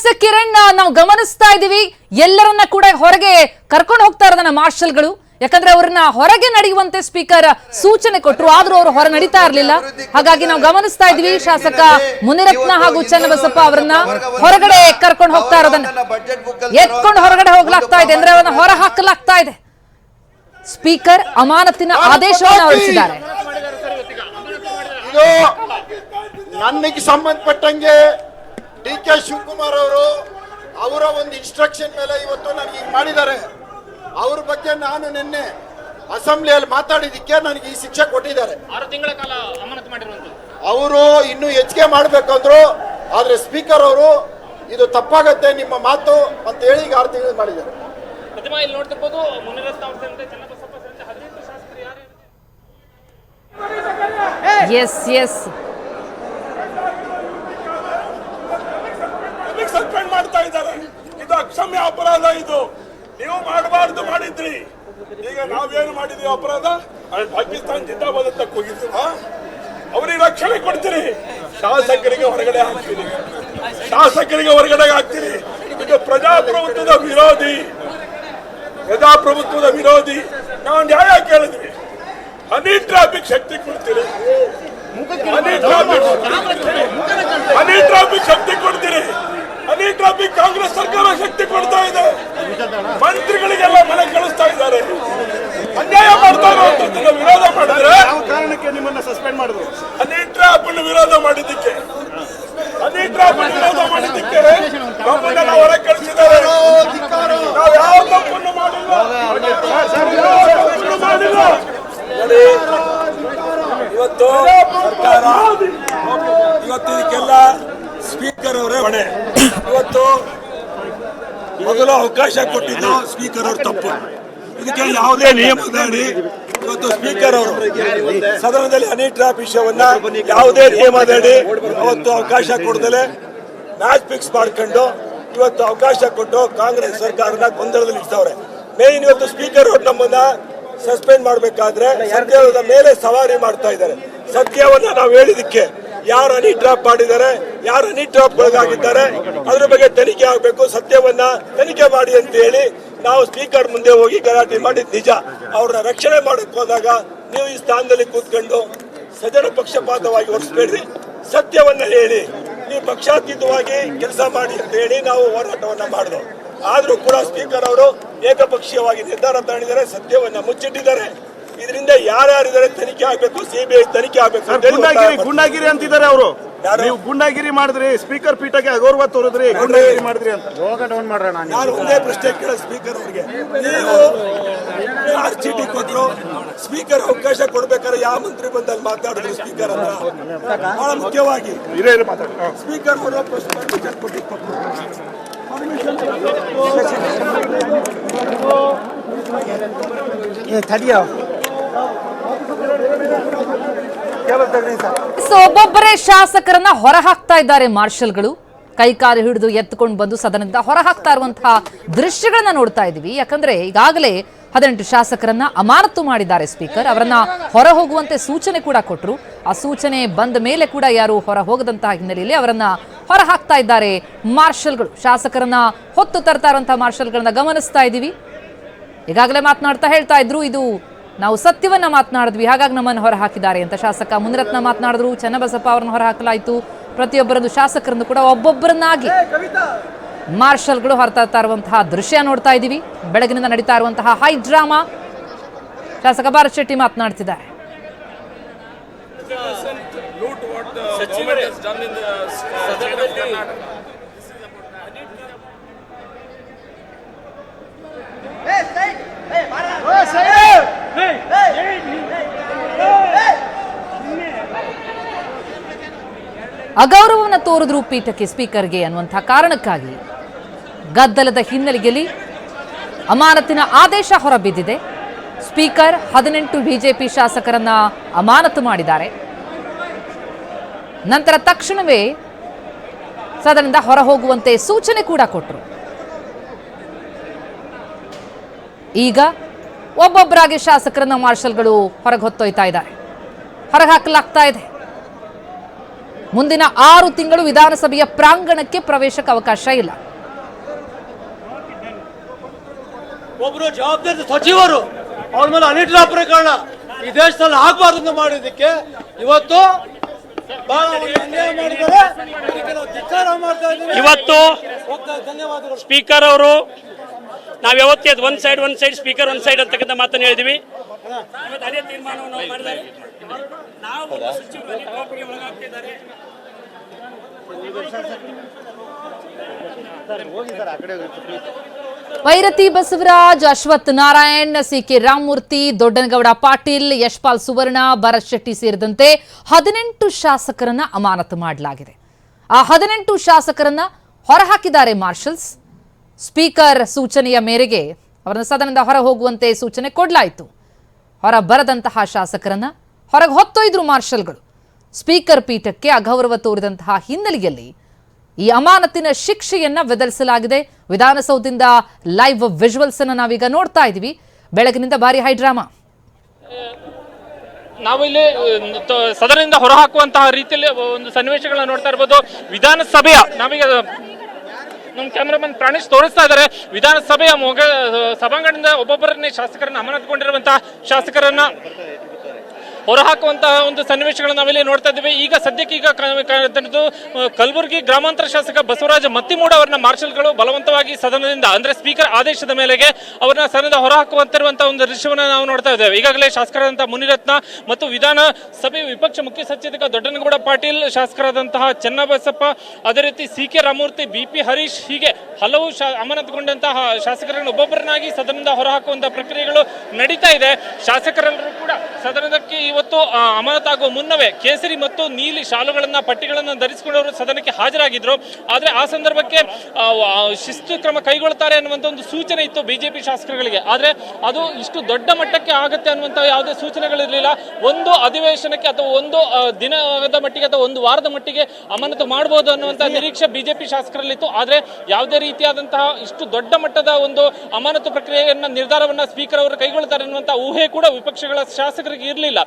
S Kiran ನಾವು ಗಮನಿಸ್ತಾ ಇದೀವಿ ಎಲ್ಲರನ್ನ ಕೂಡ ಹೊರಗೆ ಕರ್ಕೊಂಡು ಹೋಗ್ತಾ ಇರೋದನ್ನ ಮಾರ್ಷಲ್ಗಳು. ಯಾಕಂದ್ರೆ ಅವ್ರನ್ನ ಹೊರಗೆ ನಡೆಯುವಂತೆ ಸ್ಪೀಕರ್ ಸೂಚನೆ ಕೊಟ್ಟರು ಆದ್ರೂ ಅವರು ಹೊರ ನಡೀತಾ ಇರಲಿಲ್ಲ. ಹಾಗಾಗಿ ನಾವು ಗಮನಿಸ್ತಾ ಇದ್ವಿ ಶಾಸಕ ಮುನಿರತ್ನ ಹಾಗೂ ಚನ್ನಬಸಪ್ಪ ಅವರನ್ನ ಹೊರಗಡೆ ಕರ್ಕೊಂಡು ಹೋಗ್ತಾ ಇರೋದನ್ನ. ಎತ್ಕೊಂಡು ಹೊರಗಡೆ ಹೋಗ್ಲಾಗ್ತಾ ಇದೆ ಅಂದ್ರೆ ಅವರನ್ನ ಹೊರ ಹಾಕಲಾಗ್ತಾ ಇದೆ. ಸ್ಪೀಕರ್ ಅಮಾನತಿನ ಆದೇಶವನ್ನು ಹೊರಡಿಸಿದ್ದಾರೆ. ನನಗೆ ಸಂಬಂಧಪಟ್ಟಂಗೆ ಡಿ ಕೆ ಶಿವಕುಮಾರ್ ಅವರು ಅವರ ಒಂದು ಇನ್ಸ್ಟ್ರಕ್ಷನ್ ಮೇಲೆ ಇವತ್ತು ನನಗೆ ಈಗ ಮಾಡಿದ್ದಾರೆ. ಅವ್ರ ಬಗ್ಗೆ ನಾನು ನಿನ್ನೆ ಅಸೆಂಬ್ಲಿಯಲ್ಲಿ ಮಾತಾಡಿದ್ದಕ್ಕೆ ನನಗೆ ಈ ಶಿಕ್ಷೆ ಕೊಟ್ಟಿದ್ದಾರೆ. ಆರು ತಿಂಗಳ ಕಾಲ ಅಮಾನತು ಅವರು ಇನ್ನೂ ಹೆಚ್ಚಿಗೆ ಮಾಡಬೇಕಂದ್ರು ಆದರೆ ಸ್ಪೀಕರ್ ಅವರು ಇದು ತಪ್ಪಾಗತ್ತೆ ನಿಮ್ಮ ಮಾತು ಅಂತ ಹೇಳಿ ಈಗ ಆರು ತಿಂಗಳು ಮಾಡಿದ್ದಾರೆ. ಪ್ರತಿಮಾ ಇಲ್ಲಿ ನೋಡ್ತಿರ್ಬೋದು ಮುನಿರತ್ನ ಅವ್ರ ಸೇರಿದಂತೆ ಚನ್ನಬಸಪ್ಪ ಸೇರಿದಂತೆ ಹದಿನೆಂಟು ಶಾಸಕರು ಯಾರು? ಎಸ್ ಎಸ್ ಸಸ್ಪೆಂಡ್ ಮಾಡ್ತಾ ಇದ್ದಾರೆ. ಇದು ಅಕ್ಷಮ್ಯ ಅಪರಾಧ ಇದು. ನೀವು ಮಾಡಬಾರ್ದು ಮಾಡಿದ್ರಿ. ಈಗ ನಾವೇನು ಮಾಡಿದೀವಿ ಅಪರಾಧ? ಪಾಕಿಸ್ತಾನ ಜಿಂದಾಬಾದ್ ಅಂತ ಹೋಗಿದ್ದೀವ ಅವ್ರಿಗೆ ರಕ್ಷಣೆ ಕೊಡ್ತೀರಿ. ಶಾಸಕರಿಗೆ ಹೊರಗಡೆ ಹಾಕ್ತೀರಿ. ಶಾಸಕರಿಗೆ ಹೊರಗಡೆ ಹಾಕ್ತೀರಿ. ಇದು ಪ್ರಜಾಪ್ರಭುತ್ವದ ವಿರೋಧಿ. ಪ್ರಜಾಪ್ರಭುತ್ವದ ವಿರೋಧಿ. ನಾವು ನ್ಯಾಯ ಕೇಳಿದ್ವಿ. ಹನಿ ಟ್ರಾಫಿಕ್ ಶಕ್ತಿ ಕೊಡ್ತೀರಿ. ಹನಿ ಟ್ರಾಫಿಕ್ ಹನಿ ಟ್ರಾಫಿಕ್ ಶಕ್ತಿ ಕೊಡ್ತೀರಿ. ಹನಿ ಟ್ರಾಫಿಕ್ ಕಾಂಗ್ರೆಸ್ ಸರ್ಕಾರ ಶಕ್ತಿ ಕೊಡ್ತಾ ಇದೆ. ಮಂತ್ರಿಗಳಿಗೆಲ್ಲ ಮನೆ ಕಳಿಸ್ತಾ ಇದ್ದಾರೆ. ಅನ್ಯಾಯ ಮಾಡ್ತಾ ಇರುವಂತದ್ದನ್ನ ವಿರೋಧ ಮಾಡಿದ್ರೆ ಯಾವ ಕಾರಣಕ್ಕೆ ನಿಮ್ಮನ್ನ ಸಸ್ಪೆಂಡ್ ಮಾಡಿದ್ರು ಹನಿ ಟ್ರಾಪ್ ವಿರೋಧ ಮಾಡಿದ್ದಕ್ಕೆ ಹನಿ ಟ್ರಾಪ್ ವಿರೋಧ ಮಾಡಿದ್ದಕ್ಕೆ ನಮ್ಮನ್ನೆಲ್ಲ ಹೊರ ಕಳಿಸಿದ್ದಾರೆ ನಾವು ಯಾವ ತಪ್ಪನ್ನು ಮಾಡಿಲ್ಲ ಯಾವ ತಪ್ಪನ್ನು ಮಾಡಿಲ್ಲ ನೋಡಿ, ಇವತ್ತು ಸರ್ಕಾರ ಇವತ್ತು ಇದಕ್ಕೆಲ್ಲ ಸ್ಪೀಕರ್ ಅವರೇ ಹೊಣೆ ಇವತ್ತು ಮೊದಲು ಅವಕಾಶ ಕೊಟ್ಟಿದ್ದು. ಸ್ಪೀಕರ್ ಅವರು ತಪ್ಪು. ಇದಕ್ಕೆ ಯಾವುದೇ ನಿಯಮದ ಅಡಿ ಇವತ್ತು ಸ್ಪೀಕರ್ ಅವರು ಸದನದಲ್ಲಿ ಹನಿ ಟ್ರಾಪ್ ವಿಷಯವನ್ನ ಯಾವುದೇ ನಿಯಮದಡಿ ಅವತ್ತು ಅವಕಾಶ ಕೊಡದಲೆ ಮ್ಯಾಚ್ ಫಿಕ್ಸ್ ಮಾಡ್ಕೊಂಡು ಇವತ್ತು ಅವಕಾಶ ಕೊಟ್ಟು ಕಾಂಗ್ರೆಸ್ ಸರ್ಕಾರನ ಗೊಂದಲದಲ್ಲಿ ಇಡ್ತಾವ್ರೆ ಮೇನ್ ಇವತ್ತು ಸ್ಪೀಕರ್ ಅವರು ನಮ್ಮನ್ನ ಸಸ್ಪೆಂಡ್ ಮಾಡಬೇಕಾದ್ರೆ ಸತ್ಯದ ಮೇಲೆ ಸವಾರಿ ಮಾಡ್ತಾ ಇದ್ದಾರೆ. ಸತ್ಯವನ್ನ ನಾವು ಹೇಳಿದಕ್ಕೆ ಯಾರು ಹನಿ ಟ್ರಾಪ್ ಮಾಡಿದ್ದಾರೆ, ಯಾರು ಹನಿ ಟ್ರಾಪ್ ಒಳಗಾಗಿದ್ದಾರೆ, ಅದ್ರ ಬಗ್ಗೆ ತನಿಖೆ ಆಗಬೇಕು, ಸತ್ಯವನ್ನ ತನಿಖೆ ಮಾಡಿ ಅಂತ ಹೇಳಿ ನಾವು ಸ್ಪೀಕರ್ ಮುಂದೆ ಹೋಗಿ ಗಲಾಟೆ ಮಾಡಿ ನಿಜ. ಅವ್ರನ್ನ ರಕ್ಷಣೆ ಮಾಡಕ್ ಹೋದಾಗ ನೀವು ಈ ಸ್ಥಾನದಲ್ಲಿ ಕೂತ್ಕೊಂಡು ಸಜನ ಪಕ್ಷಪಾತವಾಗಿ ಹೊರಿಸ್ಬೇಡ್ರಿ ಸತ್ಯವನ್ನ ಹೇಳಿ, ನೀವು ಪಕ್ಷಾತೀತವಾಗಿ ಕೆಲಸ ಮಾಡಿ ಅಂತ ಹೇಳಿ ನಾವು ಹೋರಾಟವನ್ನ ಮಾಡಿದ್ರು ಆದರೂ ಕೂಡ ಸ್ಪೀಕರ್ ಅವರು ಏಕಪಕ್ಷೀಯವಾಗಿ ನಿರ್ಧಾರ ತಗೊಂಡಿದ್ದಾರೆ, ಸತ್ಯವನ್ನ ಮುಚ್ಚಿಟ್ಟಿದ್ದಾರೆ. ಇದರಿಂದ ಯಾರ್ಯಾರಿದ್ದಾರೆ ತನಿಖೆ ಆಗ್ಬೇಕು ಸಿಬಿಐ ತನಿಖೆ ಆಗ್ಬೇಕು ಗುಂಡಾಗಿರಿ ಅಂತಿದ್ದಾರೆ ಅವರು? ನೀವು ಗುಂಡಾಗಿರಿ ಮಾಡಿದ್ರಿ ಸ್ಪೀಕರ್ ಪೀಠಕ್ಕೆ ಅಗೌರವ ತೋರಿದ್ರಿ ಗುಂಡಾಗಿರಿ ಮಾಡಿದ್ರಿ ಅಂತ. ಡೌನ್ ಮಾಡೋಣ ನಾನು ಒಂದೇ ಪ್ರಶ್ನೆ ಕೇಳ ಸ್ಪೀಕರ್ ಅವರಿಗೆ. ನೀವು ಯಾರು ಚೀಟಿ ಕೊಟ್ಟರು ಸ್ಪೀಕರ್ ಅವಕಾಶ ಕೊಡ್ಬೇಕಾದ್ರೆ ಯಾವ ಮಂತ್ರಿ ಬಂದಲ್ಲಿ ಮಾತಾಡಿದ್ರು ಸ್ಪೀಕರ್ ಅಂತ ಬಹಳ ಮುಖ್ಯವಾಗಿ. ಸ್ಪೀಕರ್ ಇರೇ ಮಾತಾಡಿ. ಹಾ. ಸ್ಪೀಕರ್ ಅವರು ಪ್ರಶ್ನೆ ಪರ್ಮಿಷನ್ ಕೊಟ್ಟಿದ್ದು ಸೊ ಒಬ್ಬೊಬ್ಬರೇ ಶಾಸಕರನ್ನ ಹೊರ ಹಾಕ್ತಾ ಇದ್ದಾರೆ ಮಾರ್ಷಲ್ಗಳು. ಕೈಕಾಲು ಹಿಡಿದು ಎತ್ಕೊಂಡು ಬಂದು ಸದನದಿಂದ ಹೊರ ಹಾಕ್ತಾ ಇರುವಂತಹ ದೃಶ್ಯಗಳನ್ನ ನೋಡ್ತಾ ಇದೀವಿ ಯಾಕಂದ್ರೆ ಈಗಾಗಲೇ ಹದಿನೆಂಟು ಶಾಸಕರನ್ನ ಅಮಾನತು ಮಾಡಿದ್ದಾರೆ ಸ್ಪೀಕರ್. ಅವರನ್ನ ಹೊರ ಹೋಗುವಂತೆ ಸೂಚನೆ ಕೂಡ ಕೊಟ್ಟರು ಆ ಸೂಚನೆ ಬಂದ ಮೇಲೆ ಕೂಡ ಯಾರು ಹೊರ ಹೋಗದಂತಹ ಹಿನ್ನೆಲೆಯಲ್ಲಿ ಅವರನ್ನ ಹೊರ ಹಾಕ್ತಾ ಇದ್ದಾರೆ ಮಾರ್ಷಲ್ಗಳು. ಶಾಸಕರನ್ನ ಹೊತ್ತು ತರ್ತಾ ಇರುವಂತಹ ಮಾರ್ಷಲ್ಗಳನ್ನ ಗಮನಿಸ್ತಾ ಇದ್ದೀವಿ. ಈಗಾಗಲೇ ಮಾತನಾಡ್ತಾ ಹೇಳ್ತಾ ಇದ್ರು, ಇದು ನಾವು ಸತ್ಯವನ್ನು ಮಾತನಾಡಿದ್ವಿ ಹಾಗಾಗಿ ನಮ್ಮನ್ನು ಹೊರ ಹಾಕಿದ್ದಾರೆ ಅಂತ. ಶಾಸಕ ಮುನಿರತ್ನ ಮಾತನಾಡಿದ್ರು ಚನ್ನಬಸಪ್ಪ ಅವರನ್ನು ಹೊರ ಹಾಕಲಾಯಿತು ಪ್ರತಿಯೊಬ್ಬರದ್ದು ಶಾಸಕರನ್ನು ಕೂಡ ಒಬ್ಬೊಬ್ಬರನ್ನಾಗಿ ಮಾರ್ಷಲ್ಗಳು ಹೊರತಾ ಇರುವಂತಹ ದೃಶ್ಯ ನೋಡ್ತಾ ಇದ್ದೀವಿ. ಬೆಳಗಿನಿಂದ ನಡೀತಾ ಇರುವಂತಹ ಹೈ ಡ್ರಾಮಾ ಶಾಸಕ ಭಾರತ್ ಶೆಟ್ಟಿ ಮಾತನಾಡ್ತಿದ್ದಾರೆ. ಅಗೌರವವನ್ನು ತೋರಿದ್ರು ಪೀಠಕ್ಕೆ ಸ್ಪೀಕರ್ಗೆ ಅನ್ನುವಂಥ ಕಾರಣಕ್ಕಾಗಿ. ಗದ್ದಲದ ಹಿನ್ನೆಲೆಯಲ್ಲಿ ಅಮಾನತಿನ ಆದೇಶ ಹೊರಬಿದ್ದಿದೆ. ಸ್ಪೀಕರ್ ಹದಿನೆಂಟು ಬಿಜೆಪಿ ಶಾಸಕರನ್ನ ಅಮಾನತು ಮಾಡಿದ್ದಾರೆ. ನಂತರ ತಕ್ಷಣವೇ ಸದನದಿಂದ ಹೊರ ಹೋಗುವಂತೆ ಸೂಚನೆ ಕೂಡ ಕೊಟ್ಟರು. ಈಗ ಒಬ್ಬೊಬ್ಬರಾಗಿ ಶಾಸಕರನ್ನ ಮಾರ್ಷಲ್ಗಳು ಹೊರಗೆ ಹೊತ್ತೊಯ್ತಾ ಇದ್ದಾರೆ. ಹೊರಗೆ ಹಾಕಲಾಗ್ತಾ ಇದೆ. ಮುಂದಿನ ಆರು ತಿಂಗಳು ವಿಧಾನಸಭೆಯ ಪ್ರಾಂಗಣಕ್ಕೆ ಪ್ರವೇಶಕ್ಕೆ ಅವಕಾಶ ಇಲ್ಲ. ಒಬ್ಬರು ಜವಾಬ್ದಾರಿ ಸಚಿವರು ಅವ್ರ ಮೇಲೆ ಅನಿಟ್ಲ ಪ್ರಕರಣ ಈ ದೇಶದಲ್ಲಿ ಆಗಬಾರ್ದು ಅಂತ ಮಾಡಿದ್ದಕ್ಕೆ ಇವತ್ತು ಇವತ್ತು ಧನ್ಯವಾದಗಳು. ಸ್ಪೀಕರ್ ಅವರು ನಾವು ಯಾವತ್ತೇ ಅದು ಒಂದ್ ಸೈಡ್ ಒಂದ್ ಸೈಡ್ ಸ್ಪೀಕರ್ ಒಂದ್ ಸೈಡ್ ಅಂತಕ್ಕಂಥ ಮಾತನ್ನು ಹೇಳಿದ್ವಿ. ಅದೇ ತೀರ್ಮಾನವನ್ನು ನಾವು ಜವಾಬ್ದಾರಿಗೆ ಬಸವರಾಜ್ ಅಶ್ವಥ್ ನಾರಾಯಣ್ ಸಿಕೆ ರಾಮಮೂರ್ತಿ ದೊಡ್ಡನಗೌಡ ಪಾಟೀಲ್ ಯಶ್ಪಾಲ್ ಸುವರ್ಣ ಭರತ್ ಶೆಟ್ಟಿ ಸೇರಿದಂತೆ ಹದಿನೆಂಟು ಶಾಸಕರನ್ನ ಅಮಾನತು ಮಾಡಲಾಗಿದೆ. ಆ ಹದಿನೆಂಟು ಶಾಸಕರನ್ನ ಹೊರಹಾಕಿದ್ದಾರೆ ಮಾರ್ಷಲ್ಸ್. ಸ್ಪೀಕರ್ ಸೂಚನೆಯ ಮೇರೆಗೆ ಅವರನ್ನು ಸದನದಿಂದ ಹೊರ ಹೋಗುವಂತೆ ಸೂಚನೆ ಕೊಡಲಾಯಿತು. ಹೊರ ಬರದಂತಹ ಶಾಸಕರನ್ನ ಹೊರಗೆ ಹೊತ್ತೊಯ್ದರು ಮಾರ್ಷಲ್ಗಳು. ಸ್ಪೀಕರ್ ಪೀಠಕ್ಕೆ ಅಗೌರವ ತೋರಿದಂತಹ ಹಿನ್ನೆಲೆಯಲ್ಲಿ ಈ ಅಮಾನತಿನ ಶಿಕ್ಷೆಯನ್ನ ಬೆದರಿಸಲಾಗಿದೆ. ವಿಧಾನಸೌಧದಿಂದ ಲೈವ್ ವಿಜುವಲ್ಸ್ ಅನ್ನು ನಾವೀಗ ನೋಡ್ತಾ ಇದೀವಿ ಬೆಳಗಿನಿಂದ ಭಾರಿ ಹೈಡ್ರಾಮಾ ನಾವು ಇಲ್ಲಿ ಅಹ್, ತ- ಸದನದಿಂದ ಹೊರಹಾಕುವಂತಹ ರೀತಿಯಲ್ಲಿ ಒಂದು ಸನ್ನಿವೇಶಗಳನ್ನ ನೋಡ್ತಾ ಇರ್ಬೋದು. ವಿಧಾನಸಭೆಯ ನಾವೀಗ ನಮ್ಮ ಕ್ಯಾಮರಾಮನ್ ಪ್ರಾಣೇಶ್ ತೋರಿಸ್ತಾ ಇದ್ದಾರೆ. ವಿಧಾನಸಭೆಯ ಮೊಗ ಸಭಾಂಗಣದಿಂದ ಒಬ್ಬೊಬ್ಬರನ್ನೇ ಶಾಸಕರನ್ನ ಅಮಾನತುಗೊಂಡಿರುವಂತಹ ಶಾಸಕರನ್ನ ಹೊರಹಾಕುವಂತಹ ಒಂದು ಸನ್ನಿವೇಶಗಳನ್ನು ನಾವಿಲ್ಲಿ ನೋಡ್ತಾ ಇದ್ದೀವಿ. ಈಗ ಸದ್ಯಕ್ಕೆ ಈಗ ಕಲಬುರಗಿ ಗ್ರಾಮಾಂತರ ಶಾಸಕ ಬಸವರಾಜ ಮತ್ತಿಮೂಡ ಅವರನ್ನ ಮಾರ್ಷಲ್ಗಳು ಬಲವಂತವಾಗಿ ಸದನದಿಂದ, ಅಂದ್ರೆ ಸ್ಪೀಕರ್ ಆದೇಶದ ಮೇಲೆಗೆ ಅವರನ್ನ ಸದನದ ಹೊರಹಾಕುವಂತಿರುವಂತಹ ಒಂದು ದೃಶ್ಯವನ್ನು ನಾವು ನೋಡ್ತಾ ಇದ್ದೇವೆ. ಈಗಾಗಲೇ ಶಾಸಕರಾದಂತಹ ಮುನಿರತ್ನ ಮತ್ತು ವಿಧಾನ ಸಭೆ ವಿಪಕ್ಷ ಮುಖ್ಯ ಸಚೇತಕ ದೊಡ್ಡನಗೌಡ ಪಾಟೀಲ್, ಶಾಸಕರಾದಂತಹ ಚೆನ್ನಬಸಪ್ಪ, ಅದೇ ರೀತಿ C K Ramamurthy, B P Harish ಹೀಗೆ ಹಲವು ಶಾ ಅಮಾನತುಗೊಂಡಂತಹ ಶಾಸಕರನ್ನು ಒಬ್ಬೊಬ್ಬರನ್ನಾಗಿ ಸದನದಿಂದ ಹೊರಹಾಕುವಂತಹ ಪ್ರಕ್ರಿಯೆಗಳು ನಡೀತಾ ಇದೆ. ಶಾಸಕರೆಲ್ಲರೂ ಕೂಡ ಸದನದಕ್ಕೆ ಇವತ್ತು ಅಮಾನತಾಗುವ ಮುನ್ನವೇ ಕೇಸರಿ ಮತ್ತು ನೀಲಿ ಶಾಲುಗಳನ್ನ ಪಟ್ಟಿಗಳನ್ನು ಧರಿಸಿಕೊಂಡವರು ಸದನಕ್ಕೆ ಹಾಜರಾಗಿದ್ರು. ಆದ್ರೆ ಆ ಸಂದರ್ಭಕ್ಕೆ ಶಿಸ್ತು ಕ್ರಮ ಕೈಗೊಳ್ತಾರೆ ಅನ್ನುವಂತ ಒಂದು ಸೂಚನೆ ಇತ್ತು ಬಿಜೆಪಿ ಶಾಸಕರುಗಳಿಗೆ. ಆದ್ರೆ ಅದು ಇಷ್ಟು ದೊಡ್ಡ ಮಟ್ಟಕ್ಕೆ ಆಗುತ್ತೆ ಅನ್ನುವಂತ ಯಾವುದೇ ಸೂಚನೆಗಳಿರಲಿಲ್ಲ ಒಂದು ಅಧಿವೇಶನಕ್ಕೆ ಅಥವಾ ಒಂದು ದಿನದ ಮಟ್ಟಿಗೆ ಅಥವಾ ಒಂದು ವಾರದ ಮಟ್ಟಿಗೆ ಅಮಾನತು ಮಾಡಬಹುದು ಅನ್ನುವಂತ ನಿರೀಕ್ಷೆ ಬಿಜೆಪಿ ಶಾಸಕರಲ್ಲಿತ್ತು. ಆದ್ರೆ ಯಾವುದೇ ರೀತಿಯಾದಂತಹ ಇಷ್ಟು ದೊಡ್ಡ ಮಟ್ಟದ ಒಂದು ಅಮಾನತು ಪ್ರಕ್ರಿಯೆಯನ್ನು ನಿರ್ಧಾರವನ್ನ ಸ್ಪೀಕರ್ ಅವರು ಕೈಗೊಳ್ತಾರೆ ಅನ್ನುವಂಥ ಊಹೆ ಕೂಡ ವಿಪಕ್ಷಗಳ ಶಾಸಕರಿಗೆ ಇರಲಿಲ್ಲ.